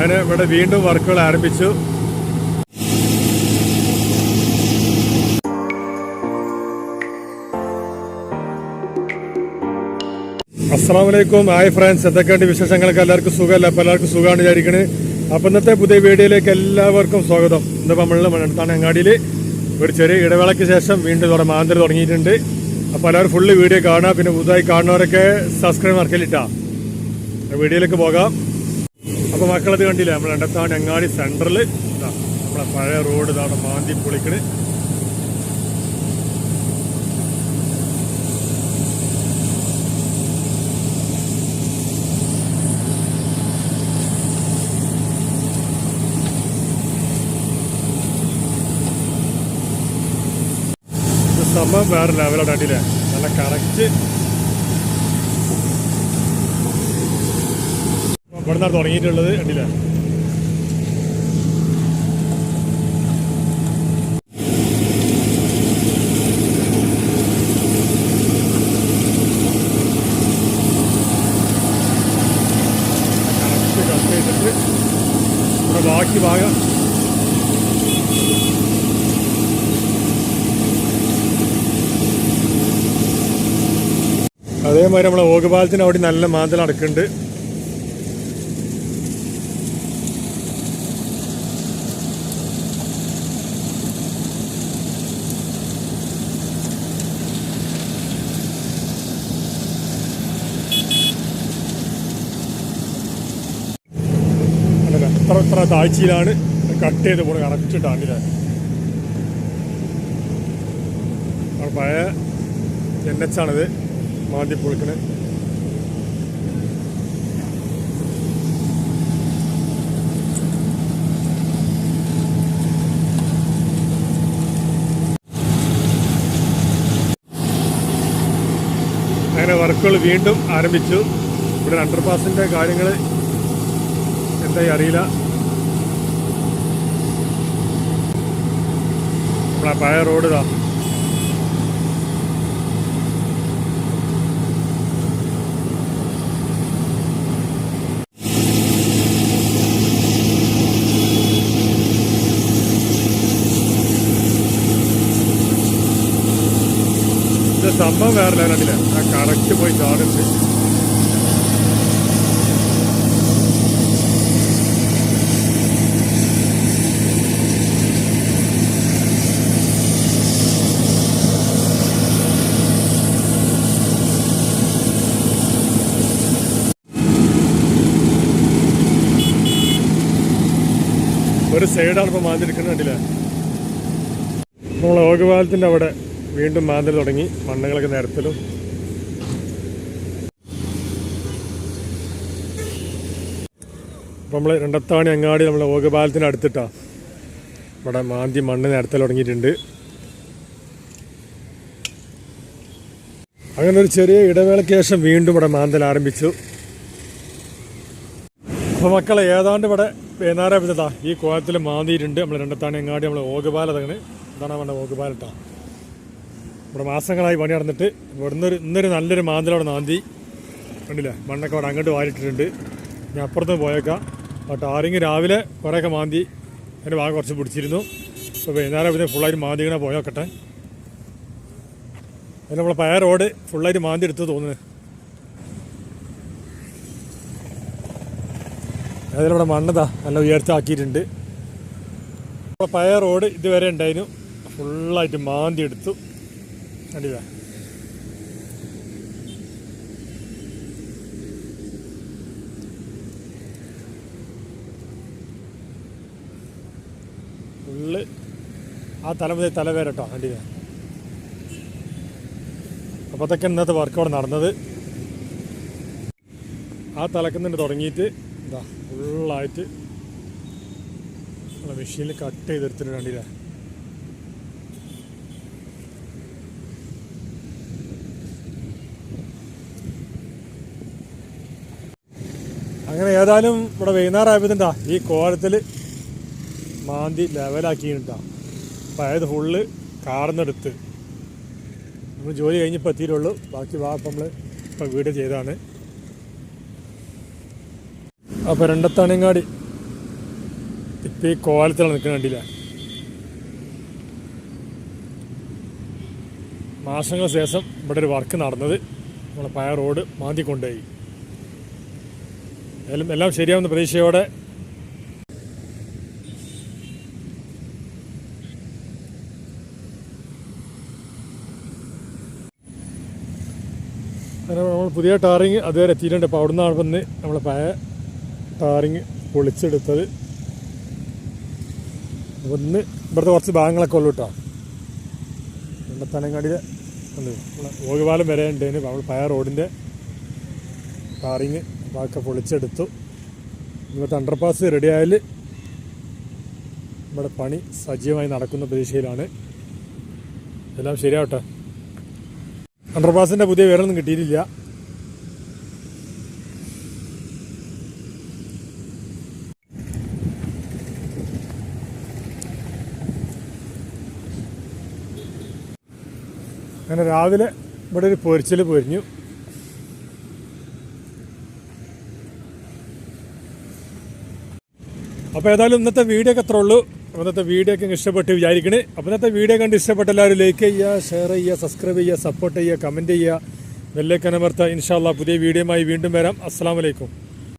അങ്ങനെ ഇവിടെ വീണ്ടും വർക്കുകൾ ആരംഭിച്ചു. അസ്സാം വലൈക്കും ഹായ് ഫ്രണ്ട്സ്. എന്തൊക്കെയുണ്ട് വിശേഷങ്ങൾക്ക് എല്ലാവർക്കും സുഖമല്ല? അപ്പോൾ എല്ലാവർക്കും സുഖമാണ് വിചാരിക്കണേ. അപ്പം ഇന്നത്തെ പുതിയ വീഡിയോയിലേക്ക് എല്ലാവർക്കും സ്വാഗതം. ഇന്നിപ്പോൾ മണ്ണത്താണ് അങ്ങാടിയിൽ ഒരു ചെറിയ ഇടവേളയ്ക്ക് ശേഷം വീണ്ടും ഇവിടെ മാന്തൽ തുടങ്ങിയിട്ടുണ്ട്. അപ്പോൾ എല്ലാവരും ഫുള്ള് വീഡിയോ കാണുക. പിന്നെ പുതുതായി കാണുന്നവരൊക്കെ സബ്സ്ക്രൈബ് മറക്കലിട്ടാ വീഡിയോയിലേക്ക് പോകാം. അപ്പോൾ മക്കളത് കണ്ടില്ല? നമ്മൾ രണ്ടത്താണ് അങ്ങാടി സെന്ററിൽ നമ്മളെ പഴയ റോഡ് ഇതാണ് മാന്തി പൊളിക്കണ്. സംഭവം വേറെ ലെവലോട്ട് അടിയില്ലേ നല്ല കറക്റ്റ് ഇവിടെ നിന്നാണ് തുടങ്ങിയിട്ടുള്ളത് കണ്ടില്ല. ബാക്കി ഭാഗം. അതേമാതിരി നമ്മളെ ഓഗപാലത്തിന് അവിടെ നല്ല മാന്തൽ നടക്കുന്നുണ്ട്. എത്ര താഴ്ചയിലാണ് കട്ട് ചെയ്ത് പോണത്. കറക്റ്റ് ഇട്ടാണ്ടില്ല പഴയ എൻ എച്ച് ആണിത്. മാന്തി പൊളിക്കണത് അങ്ങനെ വർക്കുകൾ വീണ്ടും ആരംഭിച്ചു. ഇവിടെ അണ്ടർപാസിന്റെ കാര്യങ്ങൾ എന്തായി അറിയില്ല. നമ്മളെ പഴയ റോഡ് ഇതാ. സംഭവം വേറെ ലെവലില്ല കറക്റ്റ് പോയി ചാടുണ്ട് ഒരു സൈഡാണ് ഇപ്പോൾ മാന്തിരിക്കുന്നത് കണ്ടില്ല? നമ്മൾ ഓകപാലത്തിന്റെ അവിടെ വീണ്ടും മാന്തൽ തുടങ്ങി. മണ്ണുകളൊക്കെ നിരത്തലും. അപ്പോൾ നമ്മൾ രണ്ടത്താണി അങ്ങാടി നമ്മൾ ഓഗപാലത്തിന് അടുത്തിട്ടാണ് ഇവിടെ മാന്തി മണ്ണ് നിരത്തൽ തുടങ്ങിയിട്ടുണ്ട്. അങ്ങനെ ഒരു ചെറിയ ഇടവേളയ്ക്ക് ശേഷം വീണ്ടും ഇവിടെ മാന്തൽ ആരംഭിച്ചു. അപ്പോൾ മക്കളെ ഏതാണ്ട് ഇവിടെ വൈകുന്നേരം ഈ കോലത്തിൽ മാന്തിയിട്ടുണ്ട്. നമ്മൾ രണ്ടത്താണ് എങ്ങാടി നമ്മൾ ഓഗപാല തങ്ങനെ ഇതാണ് നമ്മുടെ ഓഗപാലട്ടാ ഇവിടെ മാസങ്ങളായി പണി നടന്നിട്ട് ഇവിടുന്ന് ഒരു ഇന്നൊരു നല്ലൊരു മാന്തലോടെ നാന്തി കണ്ടില്ലേ? മണ്ണൊക്കെ അവിടെ അങ്ങോട്ട് വാരിട്ടിട്ടുണ്ട്. ഞാൻ അപ്പുറത്ത് പോയേക്കാം. ബട്ട് ആരെങ്കിലും രാവിലെ കുറേയൊക്കെ മാന്തി. അതിന്റെ ഭാഗം കുറച്ച് പിടിച്ചിരുന്നു. അപ്പോൾ വൈകുന്നേരം പിന്നെ ഫുള്ളായിട്ട് മാന്തി ഇങ്ങനെ പോയോക്കട്ടെ. അതിന് നമ്മളെ പഴയ റോഡ് ഫുള്ളായിട്ട് മാന്തി എടുത്ത് തോന്നുന്നു. ഏതായാലും ഇവിടെ മണ്ണതാ നല്ല ഉയർച്ച ആക്കിയിട്ടുണ്ട് നമ്മളെ പഴയ റോഡ് ഇതുവരെ ഉണ്ടായിരുന്നു. ഫുള്ളായിട്ട് മാന്തി എടുത്തു. അടിവ ഫുള്ള് ആ തല മുതൽ തല വരെ കേട്ടോ കണ്ടില്ല? അപ്പോൾ അതൊക്കെ ഇന്നത്തെ വർക്ക് അവിടെ നടന്നത്. ആ തലക്കുന്നുണ്ട് തുടങ്ങിയിട്ട്. ഇതാ ഫുള്ളായിട്ട് നമ്മളെ മെഷീനിൽ കട്ട് ചെയ്തെടുത്തിട്ട് കണ്ടില്ല? അങ്ങനെ ഏതായാലും ഇവിടെ വൈകുന്നേരം ആയപ്പോഴത്തേണ്ടാ ഈ കോലത്തിൽ മാന്തി ലെവലാക്കിയിട്ടാ അപ്പം അതായത് ഫുള്ള് കാർന്നെടുത്ത്. നമ്മൾ ജോലി കഴിഞ്ഞപ്പോൾ എത്തിയിട്ടുള്ളൂ ബാക്കി ഭാഗം നമ്മൾ ഇപ്പം വീട് ചെയ്താണ് അപ്പോൾ രണ്ടത്താണിങ്ങാടി ഇപ്പം ഈ കോലത്തിലാണ് നിൽക്കുന്ന കണ്ടില്ല. മാസങ്ങൾക്ക് ശേഷം ഇവിടെ ഒരു വർക്ക് നടന്നത്. നമ്മളെ പഴയ റോഡ് മാന്തി കൊണ്ടുപോയി എല്ലാം എല്ലാം ശരിയാവുന്ന പ്രതീക്ഷയോടെ. നമ്മൾ പുതിയ ടാറിങ് അതുവരെ എത്തിയിട്ടുണ്ട്. അപ്പോൾ അവിടെ നിന്നാണ് വന്ന് നമ്മളെ പഴയ ടാറിങ് പൊളിച്ചെടുത്തത്. ഒന്ന് ഇവിടുത്തെ കുറച്ച് ഭാഗങ്ങളൊക്കെ ഉള്ളു കേട്ടോ നമ്മുടെ തനങ്ങാടിയിലെ ഉണ്ട് ഓകുപാലം വരെ ഉണ്ട്. നമ്മൾ പയർ റോഡിന്റെ ടാറിങ് വാക്ക പൊളിച്ചെടുത്തു. ഇവിടുത്തെ അണ്ടർപാസ് റെഡി ആയാൽ നമ്മുടെ പണി സജീവമായി നടക്കുന്ന പ്രതീക്ഷയിലാണ്. എല്ലാം ശരിയാവട്ടെ? അണ്ടർപാസിന്റെ പുതിയ വിവരമൊന്നും കിട്ടിയിട്ടില്ല. അങ്ങനെ രാവിലെ ഇവിടെ ഒരു പൊരിച്ചൽ പൊരിഞ്ഞു. അപ്പോൾ ഏതായാലും ഇന്നത്തെ വീഡിയോ ഒക്കെ അത്ര ഉള്ളൂ. ഇന്നത്തെ വീഡിയോ ഒക്കെ ഇഷ്ടപ്പെട്ട് വിചാരിക്കണേ. അപ്പോൾ ഇന്നത്തെ വീഡിയോ കണ്ട് ഇഷ്ടപ്പെട്ട എല്ലാവരും ലൈക്ക് ചെയ്യുക ഷെയർ ചെയ്യുക സബ്സ്ക്രൈബ് ചെയ്യുക സപ്പോർട്ട് ചെയ്യുക കമന്റ് ചെയ്യുക. ബെല്ലേക്കനമർത്ത ഇൻഷാല്ല പുതിയ വീഡിയോയുമായി വീണ്ടും വരാം. അസ്സാം വലൈക്കും